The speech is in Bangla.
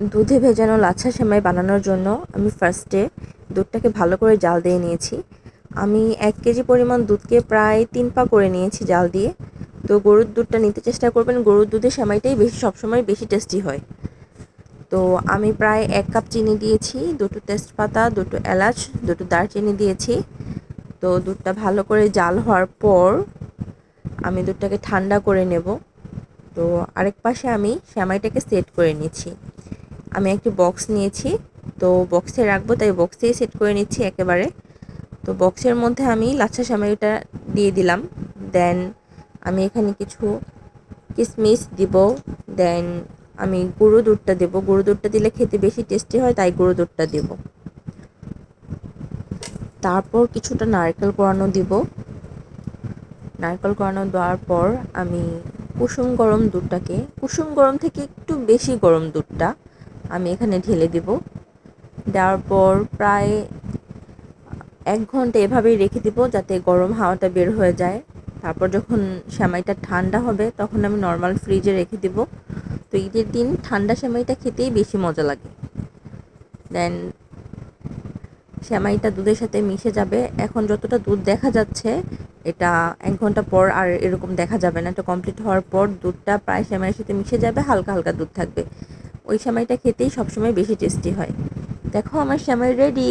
দুধে ভেজানো লাচ্ছা সেমাই বানানোর জন্য আমি ফার্স্টে দুধটাকে ভালো করে জাল দিয়ে নিয়েছি। আমি এক কেজি পরিমাণ দুধকে প্রায় তিন পা করে নিয়েছি জাল দিয়ে। তো গরুর দুধটা নিতে চেষ্টা করবেন, গরুর দুধের সেমাইটাই বেশি, সবসময় বেশি টেস্টি হয়। তো আমি প্রায় এক কাপ চিনি দিয়েছি, দুটো তেজপাতা, দুটো এলাচ, দুটো দারচিনি দিয়েছি। তো দুধটা ভালো করে জাল হওয়ার পর আমি দুধটাকে ঠান্ডা করে নেব। তো আরেক পাশে আমি সেমাইটাকে সেট করে নিচ্ছি। আমি একটি বক্স নিয়েছি। তো বক্সে রাখব, তাই বক্সেই সেট করে নিচ্ছি একেবারে। তো বক্সের মধ্যে আমি লাচ্ছা সেমাইটা দিয়ে দিলাম। দেন আমি এখানে কিছু কিশমিশ দিব। দেন আমি গুঁড়ো দুধটা দেবো। গুঁড়ো দুধটা দিলে খেতে বেশি টেস্টি হয়, তাই গুঁড়ো দুধটা দেবো। তারপর কিছুটা নারকেল কোরানো দিব। নারকেল কোরানো দেওয়ার পর আমি কুসুম গরম দুধটাকে, কুসুম গরম থেকে একটু বেশি গরম দুধটা আমি এখানে ঢেলে দিব। দেওয়ার পর প্রায় এক ঘণ্টা এভাবেই রেখে দিব যাতে গরম হাওয়াটা বের হয়ে যায়। তারপর যখন সেমাইটা ঠান্ডা হবে তখন আমি নর্মাল ফ্রিজে রেখে দিব। তো ঈদের দিন ঠান্ডা সেমাইটা খেতেই বেশি মজা লাগে। দেন সেমাইটা দুধের সাথে মিশে যাবে। এখন যতটা দুধ দেখা যাচ্ছে, এটা এক ঘণ্টা পর আর এরকম দেখা যাবে না। এটা কমপ্লিট হওয়ার পর দুধটা প্রায় সেমাইয়ের সাথে মিশে যাবে, হালকা হালকা দুধ থাকবে। ওই সেমাইটা খেতেই সবসময় বেশি টেস্টি হয়। দেখো আমার সেমাই রেডি।